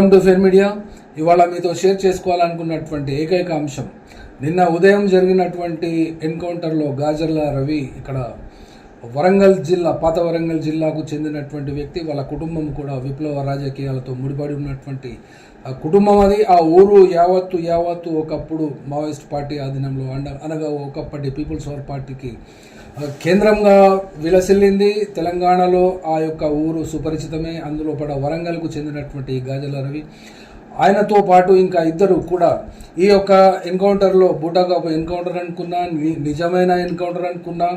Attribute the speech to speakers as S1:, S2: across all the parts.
S1: Welcome to fair media. ఇవాళ మీతో share చేసుకోవాలనుకున్నటువంటి ఏకైక అంశం. నిన్న ఉదయం జరిగినటువంటి ఎన్కౌంటర్లో గాజర్ల రవి ఇక్కడ వరంగల్ జిల్లా పాత వరంగల్ జిల్లాకు చెందినటువంటి వ్యక్తి వాళ్ళ కుటుంబం కూడా విప్లవ రాజకీయాలతో ముడిపడి ఉన్నటువంటి ఆ కుటుంబం అది. ఆ ఊరు యావత్తు యావత్తు ఒకప్పుడు మావోయిస్ట్ పార్టీ ఆధీనంలో అండ అనగా ఒకప్పటి పీపుల్స్ పవర్ పార్టీకి కేంద్రంగా విలసిల్లింది తెలంగాణలో ఆ యొక్క ఊరు సుపరిచితమే. అందులో పడ వరంగల్కు చెందినటువంటి గాజల రవి. ఆయనతో పాటు ఇంకా ఇద్దరు కూడా ఈ యొక్క ఎన్కౌంటర్లో బూటాగా ఎన్కౌంటర్ అనుకున్నా నిజమైన ఎన్కౌంటర్ అనుకున్నా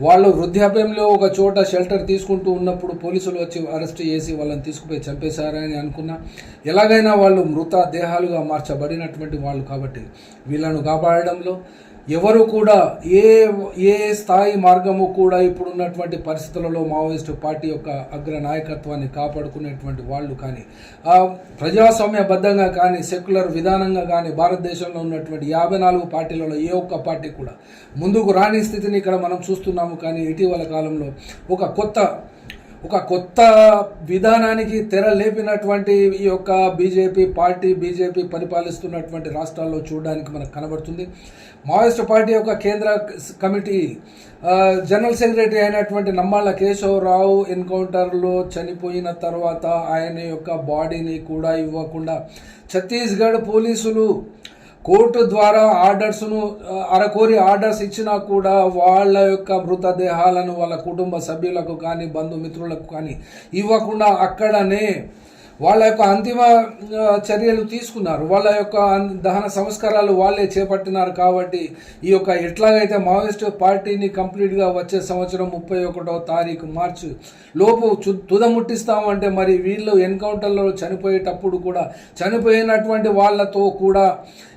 S1: వాళ్ళు వృద్ధాప్యంలో ఒక చోట షెల్టర్ తీసుకుంటూ ఉన్నప్పుడు పోలీసులు వచ్చి అరెస్ట్ చేసి వాళ్ళని తీసుకుపోయి చంపేశారని అనుకున్నా. ఎలాగైనా వాళ్ళు మృత దేహాలుగా మార్చబడినటువంటి వాళ్ళు కాబట్టి వీళ్ళను కాపాడడంలో ఎవరు కూడా ఏ ఏ స్థాయి మార్గము కూడా ఇప్పుడున్నటువంటి పరిస్థితులలో మావోయిస్టు పార్టీ యొక్క అగ్ర నాయకత్వాన్ని కాపాడుకునేటువంటి వాళ్ళు కానీ ప్రజాస్వామ్యబద్ధంగా కానీ సెక్యులర్ విధానంగా కానీ భారతదేశంలో ఉన్నటువంటి యాభై నాలుగు పార్టీలలో ఏ ఒక్క పార్టీ కూడా ముందుకు రాని స్థితిని ఇక్కడ మనం చూస్తున్నాము కానీ ఇటీవల కాలంలో ఒక కొత్త ఒక కొత్త విధానానికి తెర లేపినటువంటి ఈ యొక్క బీజేపీ పార్టీ బీజేపీ పరిపాలిస్తున్నటువంటి రాష్ట్రాల్లో చూడడానికి మనకు కనబడుతుంది. మావోయిస్ట్ పార్టీ యొక్క కేంద్ర కమిటీ జనరల్ సెక్రటరీ అయినటువంటి నమ్మాళ్ళ కేశవరావు ఎన్కౌంటర్లో చనిపోయిన తర్వాత ఆయన యొక్క బాడీని కూడా ఇవ్వకుండా ఛత్తీస్గఢ్ పోలీసులు కోర్టు ద్వారా ఆర్డర్స్ను అరకోరి ఆర్డర్స్ ఇచ్చినా కూడా వాళ్ళ యొక్క మృతదేహాలను వాళ్ళ కుటుంబ సభ్యులకు కానీ బంధుమిత్రులకు కానీ ఇవ్వకుండా అక్కడనే వాళ్ళ యొక్క అంతిమ చర్యలు తీసుకున్నారు. వాళ్ళ యొక్క దహన సంస్కారాలు వాళ్ళే చేపట్టినారు కాబట్టి ఈ యొక్క ఎట్లాగైతే మావోయిస్ట్ పార్టీని కంప్లీట్గా వచ్చే సంవత్సరం ముప్పై ఒకటో తారీఖు మార్చి లోపు చు- తుదముట్టిస్తామంటే మరి వీళ్ళు ఎన్కౌంటర్లో చనిపోయేటప్పుడు కూడా చనిపోయినటువంటి వాళ్ళతో కూడా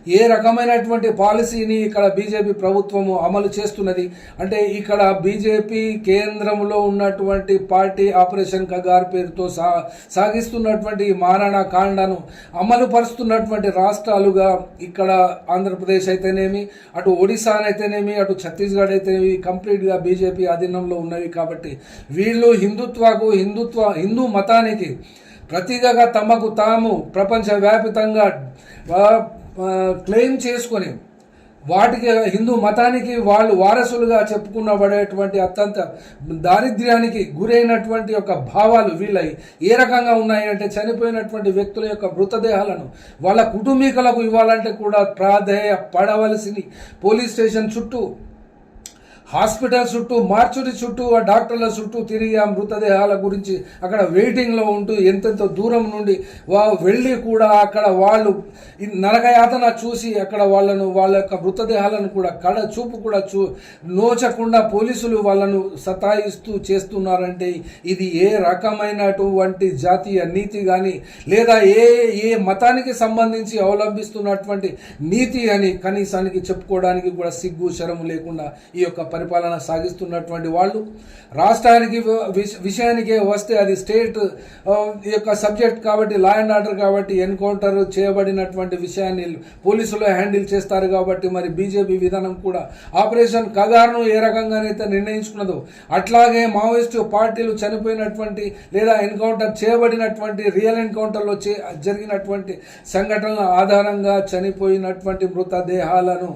S1: ఏ రకమైనటువంటి పాలసీని ఇక్కడ బీజేపీ ప్రభుత్వము అమలు చేస్తున్నది? అంటే ఇక్కడ బీజేపీ కేంద్రంలో ఉన్నటువంటి పార్టీ ఆపరేషన్ కగార్ పేరుతో సా సాగిస్తున్నటువంటి మారణ కాండను అమలు పరుస్తున్నటువంటి రాష్ట్రాలుగా ఇక్కడ ఆంధ్రప్రదేశ్ అయితేనేమి అటు ఒడిశా అయితేనేమి అటు ఛత్తీస్గఢ్ అయితేనేమి కంప్లీట్గా బీజేపీ అధీనంలో ఉన్నవి కాబట్టి వీళ్ళు హిందుత్వకు హిందుత్వ హిందూ మతానికి ప్రతీకగా తమకు తాము ప్రపంచవ్యాపితంగా క్లెయిమ్ చేసుకొని వాటికి హిందూ మతానికి వాళ్ళు వారసులుగా చెప్పుకున్నబడేటువంటి అత్యంత దారిద్ర్యానికి గురైనటువంటి యొక్క భావాలు వీళ్ళై ఏ రకంగా ఉన్నాయి అంటే చనిపోయినటువంటి వ్యక్తుల యొక్క మృతదేహాలను వాళ్ళ కుటుంబీకులకు ఇవ్వాలంటే కూడా ప్రాధేయ పడవలసిని పోలీస్ స్టేషన్ చుట్టూ హాస్పిటల్ చుట్టూ మార్చురి చుట్టూ ఆ డాక్టర్ల చుట్టూ తిరిగి ఆ మృతదేహాల గురించి అక్కడ వెయిటింగ్లో ఉంటూ ఎంతెంత దూరం నుండి వా వెళ్ళి కూడా అక్కడ వాళ్ళు నరకయాతన చూసి అక్కడ వాళ్ళను వాళ్ళ యొక్క మృతదేహాలను కూడా కడ చూపు కూడా చూ నోచకుండా పోలీసులు వాళ్ళను సతాయిస్తూ చేస్తున్నారంటే ఇది ఏ రకమైనటువంటి జాతీయ నీతి కానీ లేదా ఏ ఏ మతానికి సంబంధించి అవలంబిస్తున్నటువంటి నీతి అని కనీసానికి చెప్పుకోవడానికి కూడా సిగ్గు శరము లేకుండా ఈ యొక్క పరిపాలన సాగిస్తున్నటువంటి వాళ్ళు. రాష్ట్రానికి విషయానికే వస్తే అది స్టేట్ ఈ యొక్క సబ్జెక్ట్ కాబట్టి లా అండ్ ఆర్డర్ కాబట్టి ఎన్కౌంటర్ చేయబడినటువంటి విషయాన్ని పోలీసులు హ్యాండిల్ చేస్తారు కాబట్టి మరి బీజేపీ విధానం కూడా ఆపరేషన్ కగార్ను ఏ రకంగానైతే నిర్ణయించుకున్నదో అట్లాగే మావోయిస్టు పార్టీలు చనిపోయినటువంటి లేదా ఎన్కౌంటర్ చేయబడినటువంటి రియల్ ఎన్కౌంటర్లో చే జరిగినటువంటి సంఘటనల ఆధారంగా చనిపోయినటువంటి మృతదేహాలను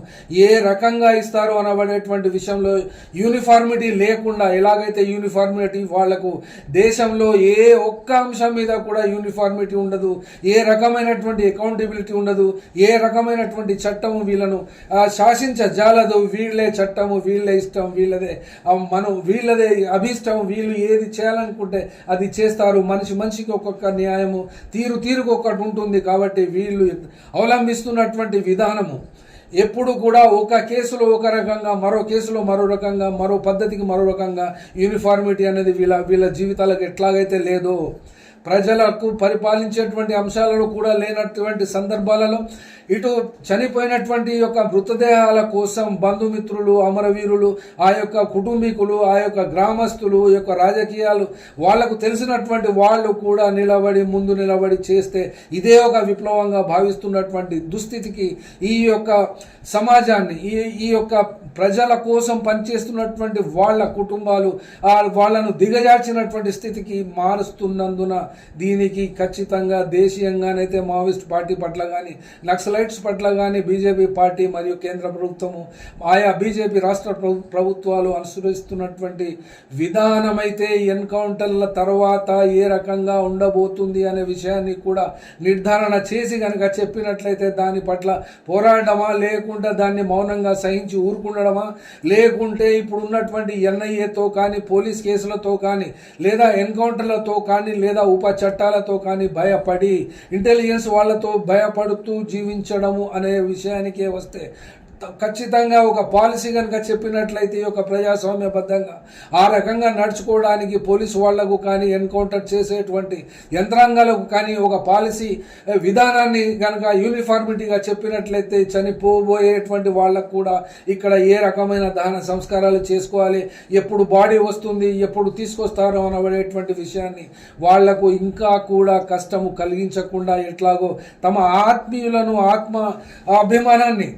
S1: ఏ రకంగా ఇస్తారో అనబడేటువంటి విషయంలో యూనిఫార్మిటీ లేకుండా ఎలాగైతే యూనిఫార్మిటీ వాళ్ళకు దేశంలో ఏ ఒక్క అంశం మీద కూడా యూనిఫార్మిటీ ఉండదు ఏ రకమైనటువంటి అకౌంటబిలిటీ ఉండదు ఏ రకమైనటువంటి చట్టము వీళ్ళను ఆ, శాసించజాలదు. వీళ్ళే చట్టము వీళ్ళే ఇష్టం వీళ్ళదే. మనం వీళ్ళదే అభిష్టం వీళ్ళు ఏది చేయాలనుకుంటే అది చేస్తారు. మనిషి మనిషికి ఒక్కొక్క న్యాయము తీరు తీరుకు ఒక్కటి ఉంటుంది కాబట్టి వీళ్ళు అవలంబిస్తున్నటువంటి విధానము. ఎప్పుడు కూడా ఒక కేసులో ఒక రకంగా మరో కేసులో మరో రకంగా మరో పద్ధతికి మరో రకంగా యూనిఫార్మిటీ అనేది వీళ్ళ వీళ్ళ జీవితాలకు ఎట్లాగైతే లేదో ప్రజలకు పరిపాలించేటువంటి అంశాలలో కూడా లేనటువంటి సందర్భాలలో ఇటు చనిపోయినటువంటి యొక్క మృతదేహాల కోసం బంధుమిత్రులు అమరవీరులు ఆ యొక్క కుటుంబీకులు ఆ యొక్క గ్రామస్తులు ఈ యొక్క రాజకీయాలు వాళ్ళకు తెలిసినటువంటి వాళ్ళు కూడా నిలబడి ముందు నిలబడి చేస్తే ఇదే ఒక విప్లవంగా భావిస్తున్నటువంటి దుస్థితికి ఈ యొక్క సమాజాన్ని ఈ ఈ యొక్క ప్రజల కోసం పనిచేస్తున్నటువంటి వాళ్ళ కుటుంబాలు ఆ వాళ్ళను దిగజార్చినటువంటి స్థితికి మారుస్తున్నందున దీనికి ఖచ్చితంగా దేశీయంగానైతే మావోయిస్ట్ పార్టీ పట్ల కానీ నక్సలైట్స్ పట్ల కానీ బీజేపీ పార్టీ మరియు కేంద్ర ప్రభుత్వము ఆయా బీజేపీ రాష్ట్ర ప్రభుత్వాలు అనుసరిస్తున్నటువంటి విధానమైతే ఎన్కౌంటర్ల తర్వాత ఏ రకంగా ఉండబోతుంది అనే విషయాన్ని కూడా నిర్ధారణ చేసి కనుక చెప్పినట్లయితే దాని పట్ల పోరాడమా లేకుండా దాన్ని మౌనంగా సహించి ఊరుకుండడమా లేకుంటే ఇప్పుడు ఉన్నటువంటి ఎన్ఐఏతో కానీ పోలీస్ కేసులతో కానీ లేదా ఎన్కౌంటర్లతో కానీ లేదా ఉప చట్టాలతో కానీ భయపడి ఇంటెలిజెన్స్ వాళ్ళతో భయపడుతూ జీవించడము అనే విషయానికే వస్తే ఖచ్చితంగా ఒక పాలసీ కనుక చెప్పినట్లయితే ఈ యొక్క ప్రజాస్వామ్యబద్ధంగా ఆ రకంగా నడుచుకోవడానికి పోలీసు వాళ్ళకు కానీ ఎన్కౌంటర్ చేసేటువంటి యంత్రాంగాలకు కానీ ఒక పాలసీ విధానాన్ని కనుక యూనిఫార్మిటీగా చెప్పినట్లయితే చనిపోబోయేటువంటి వాళ్ళకు కూడా ఇక్కడ ఏ రకమైన దహన సంస్కారాలు చేసుకోవాలి ఎప్పుడు బాడీ వస్తుంది ఎప్పుడు తీసుకొస్తారో అనబడేటువంటి విషయాన్ని వాళ్ళకు ఇంకా కూడా కష్టము కలిగించకుండా ఎట్లాగో తమ ఆత్మీయులను ఆత్మ అభిమానాన్ని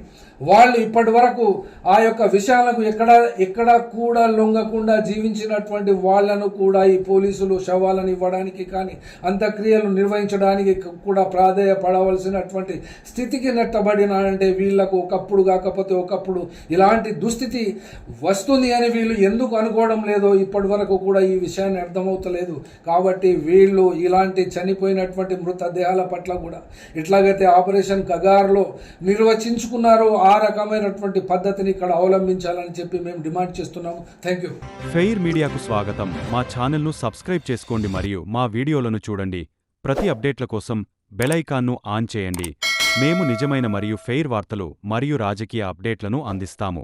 S1: వాళ్ళు ఇప్పటి వరకు ఆ యొక్క విషయాలకు ఎక్కడ ఎక్కడ కూడా లొంగకుండా జీవించినటువంటి వాళ్ళను కూడా ఈ పోలీసులు శవాలను ఇవ్వడానికి కానీ అంత్యక్రియలు నిర్వహించడానికి కూడా ప్రాధాయపడవలసినటువంటి స్థితికి నెట్టబడినారంటే వీళ్ళకు ఒకప్పుడు కాకపోతే ఒకప్పుడు ఇలాంటి దుస్థితి వస్తుంది అని వీళ్ళు ఎందుకు అనుకోవడం లేదో ఇప్పటి వరకు కూడా ఈ విషయాన్ని అర్థమవుతలేదు. కాబట్టి వీళ్ళు ఇలాంటి చనిపోయినటువంటి మృతదేహాల పట్ల కూడా ఎట్లాగైతే ఆపరేషన్ కగార్లో నిర్వచించుకున్నారో ఆ రకమైనటువంటి పద్ధతిని ఇక్కడ అవలంబించాలని చెప్పి మేము డిమాండ్ చేస్తున్నాము. థ్యాంక్ యూ
S2: ఫెయిర్ మీడియాకు స్వాగతం. మా ఛానల్ను సబ్స్క్రైబ్ చేసుకోండి మరియు మా వీడియోలను చూడండి. ప్రతి అప్డేట్ల కోసం బెల్ ఐకాన్ను ఆన్ చేయండి. మేము నిజమైన మరియు ఫెయిర్ వార్తలు మరియు రాజకీయ అప్డేట్లను అందిస్తాము.